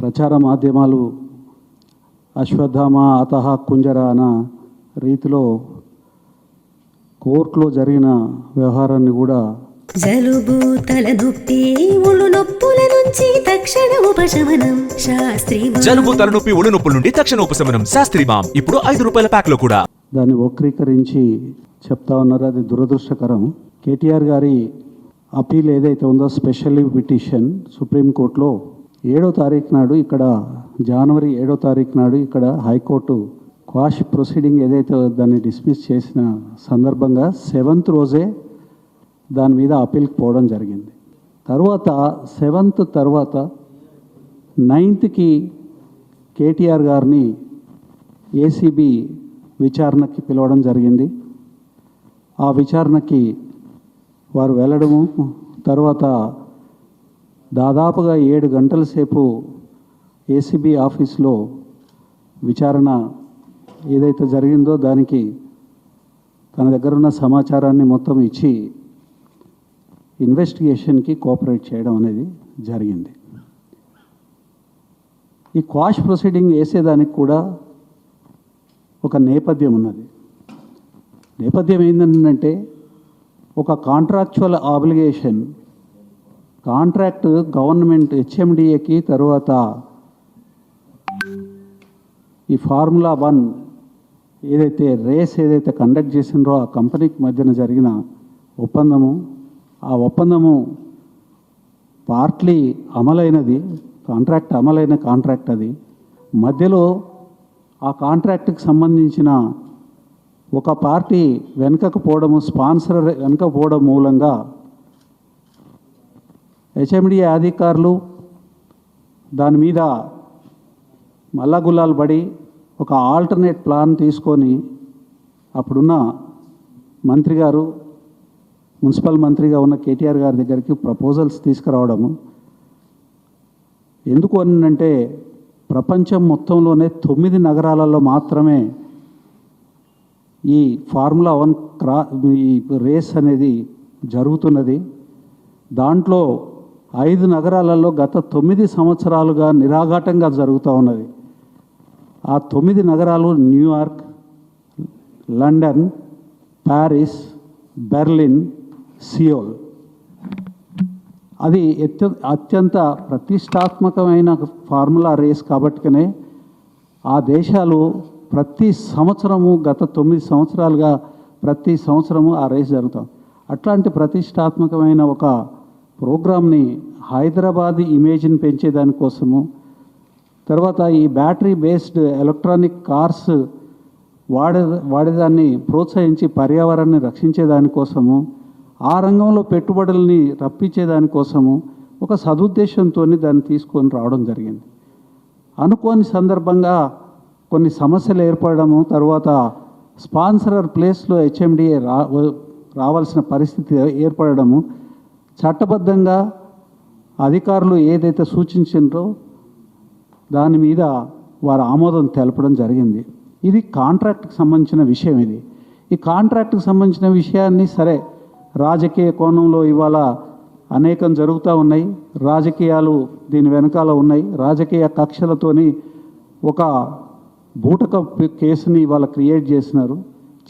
ప్రచార మాధ్యమాలు అశ్వత్థామ అతహ కుంజర అన్న రీతిలో కోర్టులో జరిగిన వ్యవహారాన్ని కూడా జలుబు తలనొప్పి ఒళ్ళు నొప్పుల నుంచి తక్షణ ఉపశమనం. శాస్త్రి జలుబు తలనొప్పి ఒళ్ళు నొప్పుల నుండి తక్షణ ఉపశమనం. శాస్త్రి మామ్ ఇప్పుడు ఐదు రూపాయల ప్యాక్లో కూడా. దాన్ని వక్రీకరించి చెప్తా ఉన్నారు. అది దురదృష్టకరం. కేటీఆర్ గారి అపీల్ ఏదైతే ఉందో స్పెషల్ లీవ్ పిటిషన్ సుప్రీంకోర్టులో ఏడో తారీఖు నాడు ఇక్కడ జనవరి ఏడో తారీఖు నాడు ఇక్కడ హైకోర్టు క్వాష్ ప్రొసీడింగ్ ఏదైతే దాన్ని డిస్మిస్ చేసిన సందర్భంగా సెవెంత్ రోజే దాని మీద అప్పీల్కి పోవడం జరిగింది. తర్వాత సెవెంత్ తర్వాత నైన్త్కి కేటీఆర్ గారిని ఏసీబీ విచారణకి పిలవడం జరిగింది. ఆ విచారణకి వారు వెళ్ళడము తర్వాత దాదాపుగా ఏడు గంటల సేపు ఏసీబీ ఆఫీస్లో విచారణ ఏదైతే జరిగిందో దానికి తన దగ్గర ఉన్న సమాచారాన్ని మొత్తం ఇచ్చి ఇన్వెస్టిగేషన్కి కోఆపరేట్ చేయడం అనేది జరిగింది. ఈ క్వాష్ ప్రొసీడింగ్ వేసేదానికి కూడా ఒక నేపథ్యం ఉన్నది. నేపథ్యం ఏంటంటే ఒక కాంట్రాక్చువల్ ఆబ్లిగేషన్ కాంట్రాక్ట్ గవర్నమెంట్ హెచ్ఎండిఏకి తర్వాత ఈ ఫార్ములా వన్ ఏదైతే రేస్ ఏదైతే కండక్ట్ చేసిండ్రో ఆ కంపెనీకి మధ్యన జరిగిన ఒప్పందము ఆ ఒప్పందము పార్ట్లీ అమలైనది కాంట్రాక్ట్ అమలైన కాంట్రాక్ట్ అది. మధ్యలో ఆ కాంట్రాక్ట్కి సంబంధించిన ఒక పార్టీ వెనుకకు పోవడము స్పాన్సర్ వెనుక పోవడం మూలంగా హెచ్ఎండిఏ అధికారులు దాని మీద మల్లగుల్లాలు పడి ఒక ఆల్టర్నేట్ ప్లాన్ తీసుకొని అప్పుడున్న మంత్రి గారు మున్సిపల్ మంత్రిగా ఉన్న కేటీఆర్ గారి దగ్గరికి ప్రపోజల్స్ తీసుకురావడము. ఎందుకు అనంటే ప్రపంచం మొత్తంలోనే తొమ్మిది నగరాలలో మాత్రమే ఈ ఫార్ములా వన్ క్రా ఈ రేస్ అనేది జరుగుతున్నది. దాంట్లో ఐదు నగరాలలో గత తొమ్మిది సంవత్సరాలుగా నిరాఘాటంగా జరుగుతూ ఉన్నది. ఆ తొమ్మిది నగరాలు New York London Paris Berlin Seoul. అది ఎత్త అత్యంత ప్రతిష్టాత్మకమైన ఫార్ములా రేస్ కాబట్టికనే ఆ దేశాలు ప్రతి సంవత్సరము గత తొమ్మిది సంవత్సరాలుగా ప్రతి సంవత్సరము ఆ రేస్ జరుగుతాం. అట్లాంటి ప్రతిష్టాత్మకమైన ఒక ప్రోగ్రామ్ని హైదరాబాద్ ఇమేజ్ని పెంచేదానికోసము తర్వాత ఈ బ్యాటరీ బేస్డ్ ఎలక్ట్రానిక్ కార్స్ వాడే వాడేదాన్ని ప్రోత్సహించి పర్యావరణాన్ని రక్షించేదానికోసము ఆ రంగంలో పెట్టుబడుల్ని రప్పించేదానికోసము ఒక సదుద్దేశంతో దాన్ని తీసుకొని రావడం జరిగింది. అనుకోని సందర్భంగా కొన్ని సమస్యలు ఏర్పడము తర్వాత స్పాన్సరర్ ప్లేస్లో హెచ్ఎండిఏ రా రావాల్సిన పరిస్థితి ఏర్పడము చట్టబద్ధంగా అధికారులు ఏదైతే సూచించారో దాని మీద వారు ఆమోదం తెలపడం జరిగింది. ఇది కాంట్రాక్ట్కి సంబంధించిన విషయం ఇది. ఈ కాంట్రాక్ట్కి సంబంధించిన విషయాన్ని సరే రాజకీయ కోణంలో ఇవాళ అనేకం జరుగుతూ ఉన్నాయి. రాజకీయాలు దీని వెనకాల ఉన్నాయి. రాజకీయ కక్షలతోని ఒక బూటక కేసుని ఇవాళ క్రియేట్ చేసినారు.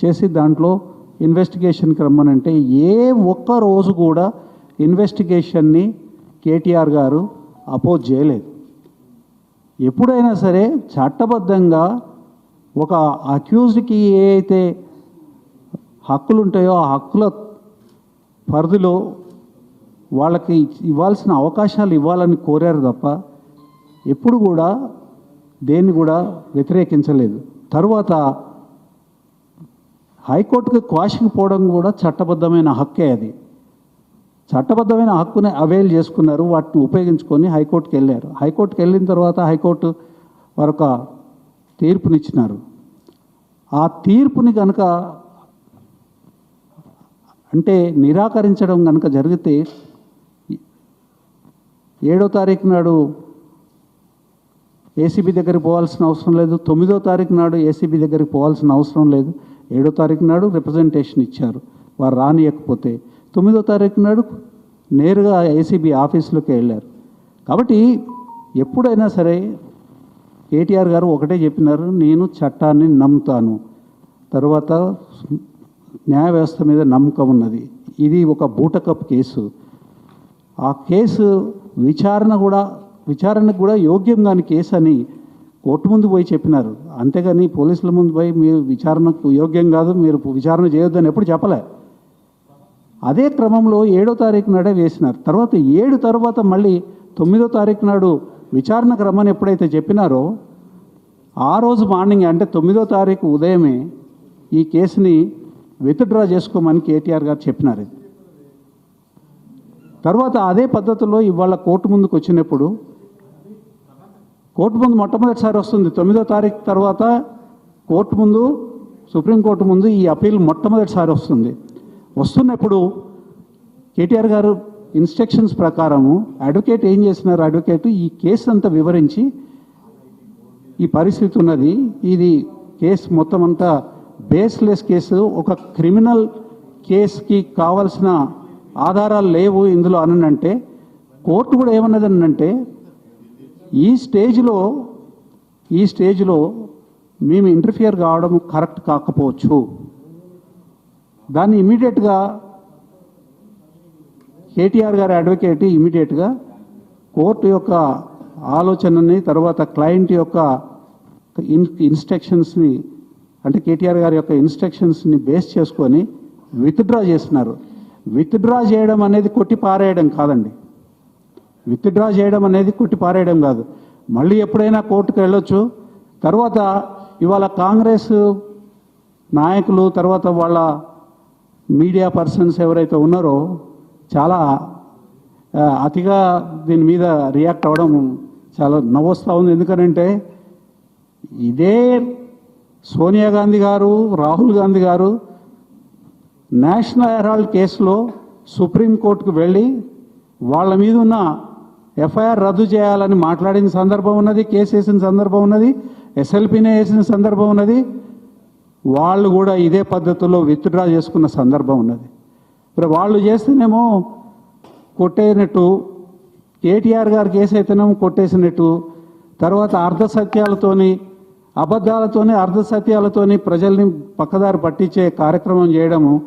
చేసి దాంట్లో ఇన్వెస్టిగేషన్కి రమ్మనంటే ఏ ఒక్క రోజు కూడా ఇన్వెస్టిగేషన్ని కేటీఆర్ గారు అపోజ్ చేయలేదు. ఎప్పుడైనా సరే చట్టబద్ధంగా ఒక అక్యూజ్డ్కి ఏ అయితే హక్కులు ఉంటాయో ఆ హక్కుల పరిధిలో వాళ్ళకి ఇవ్వాల్సిన అవకాశాలు ఇవ్వాలని కోరారు తప్ప ఎప్పుడు కూడా దేన్ని కూడా వ్యతిరేకించలేదు. తరువాత హైకోర్టుకి క్వాషికి పోవడం కూడా చట్టబద్ధమైన హక్కే అది. చట్టబద్ధమైన హక్కుని అవైల్ చేసుకున్నారు. వాటిని ఉపయోగించుకొని హైకోర్టుకి వెళ్ళారు. హైకోర్టుకి వెళ్ళిన తర్వాత హైకోర్టు వారొక తీర్పునిచ్చినారు. ఆ తీర్పుని కనుక అంటే నిరాకరించడం కనుక జరిగితే ఏడో తారీఖు నాడు ఏసీబీ దగ్గరికి పోవాల్సిన అవసరం లేదు. తొమ్మిదో తారీఖు నాడు ఏసీబీ దగ్గరికి పోవాల్సిన అవసరం లేదు. ఏడో తారీఖు నాడు రిప్రజెంటేషన్ ఇచ్చారు. వారు రానియకపోతే తొమ్మిదో తారీఖు నాడు నేరుగా ఏసీబీ ఆఫీసులోకి వెళ్ళారు. కాబట్టి ఎప్పుడైనా సరే కేటీఆర్ గారు ఒకటే చెప్పినారు నేను చట్టాన్ని నమ్ముతాను. తర్వాత న్యాయ వ్యవస్థ మీద నమ్మకం ఉన్నది. ఇది ఒక బూటకప్ కేసు. ఆ కేసు విచారణ కూడా విచారణకు కూడా యోగ్యం కాని కేసు అని కోర్టు ముందు పోయి చెప్పినారు. అంతేగాని పోలీసుల ముందు పోయి మీరు విచారణకు యోగ్యం కాదు మీరు విచారణ చేయొద్దని ఎప్పుడు చెప్పలే. అదే క్రమంలో ఏడో తారీఖు నాడే వేసినారు. తర్వాత ఏడు తర్వాత మళ్ళీ తొమ్మిదో తారీఖు నాడు విచారణకు రమ్మని ఎప్పుడైతే చెప్పినారో ఆ రోజు మార్నింగ్ అంటే తొమ్మిదో తారీఖు ఉదయమే ఈ కేసుని విత్డ్రా చేసుకోమని కేటీఆర్ గారు చెప్పినారు. తర్వాత అదే పద్ధతిలో ఇవాళ కోర్టు ముందుకు వచ్చినప్పుడు కోర్టు ముందు మొట్టమొదటిసారి వస్తుంది. తొమ్మిదో తారీఖు తర్వాత కోర్టు ముందు సుప్రీంకోర్టు ముందు ఈ అప్పీల్ మొట్టమొదటిసారి వస్తుంది. వస్తున్నప్పుడు కేటీఆర్ గారు ఇన్స్ట్రక్షన్స్ ప్రకారము అడ్వకేట్ ఏం చేసినారు అడ్వకేట్ ఈ కేసు అంతా వివరించి ఈ పరిస్థితి ఉన్నది. ఇది కేసు మొత్తం అంతా బేస్లెస్ కేసు ఒక క్రిమినల్ కేసుకి కావలసిన ఆధారాలు లేవు ఇందులో అనంటే కోర్టు కూడా ఏమన్నది అనంటే ఈ స్టేజ్లో ఈ స్టేజ్లో మేము ఇంటర్ఫియర్ కావడం కరెక్ట్ కాకపోవచ్చు. దాన్ని ఇమీడియట్గా కేటీఆర్ గారి అడ్వకేట్ ఇమీడియట్గా కోర్టు యొక్క ఆలోచనని తర్వాత క్లయింట్ యొక్క ఇన్ ఇన్స్ట్రక్షన్స్ని అంటే కేటీఆర్ గారి యొక్క ఇన్స్ట్రక్షన్స్ని బేస్ చేసుకొని విత్డ్రా చేస్తున్నారు. విత్డ్రా చేయడం అనేది కొట్టి పారేయడం కాదండి. విత్డ్రా చేయడం అనేది కొట్టి పారేయడం కాదు. మళ్ళీ ఎప్పుడైనా కోర్టుకు వెళ్ళొచ్చు. తర్వాత ఇవాళ కాంగ్రెస్ నాయకులు తర్వాత వాళ్ళ మీడియా పర్సన్స్ ఎవరైతే ఉన్నారో చాలా అతిగా దీని మీద రియాక్ట్ అవ్వడం చాలా నవ్వొస్తూ ఉంది. ఎందుకనంటే ఇదే సోనియా గాంధీ గారు రాహుల్ గాంధీ గారు నేషనల్ హెరాల్డ్ కేసులో సుప్రీంకోర్టుకు వెళ్ళి వాళ్ళ మీద ఉన్న ఎఫ్ఐఆర్ రద్దు చేయాలని మాట్లాడిన సందర్భం ఉన్నది కేసు వేసిన సందర్భం ఉన్నది ఎస్ఎల్పీనే వేసిన సందర్భం ఉన్నది. వాళ్ళు కూడా ఇదే పద్ధతిలో విత్డ్రా చేసుకున్న సందర్భం ఉన్నది. మరి వాళ్ళు చేస్తేనేమో కొట్టేనట్టు కేటీఆర్ గారు కేసైతేనేమో అయితేనేమో కొట్టేసినట్టు తర్వాత అర్ధ సత్యాలతోని అబద్ధాలతోని అర్ధ ప్రజల్ని పక్కదారి పట్టించే కార్యక్రమం చేయడము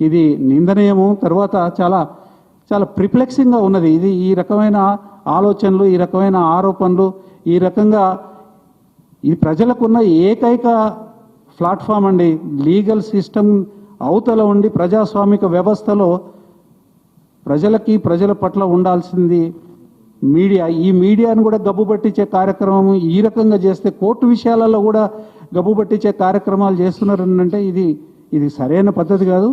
ఇది నిందనీయము. తర్వాత చాలా చాలా ప్రిప్లెక్సింగ్గా ఉన్నది. ఇది ఈ రకమైన ఆలోచనలు ఈ రకమైన ఆరోపణలు ఈ రకంగా ఈ ప్రజలకున్న ఏకైక ప్లాట్ఫామ్ అండి. లీగల్ సిస్టమ్ అవతల ఉండి ప్రజాస్వామిక వ్యవస్థలో ప్రజలకి ప్రజల పట్ల ఉండాల్సింది మీడియా. ఈ మీడియాను కూడా గబ్బు పట్టించే కార్యక్రమం ఈ రకంగా చేస్తే కోర్టు విషయాలలో కూడా గబ్బు పట్టించే కార్యక్రమాలు చేస్తున్నారంటే ఇది ఇది సరైన పద్ధతి కాదు.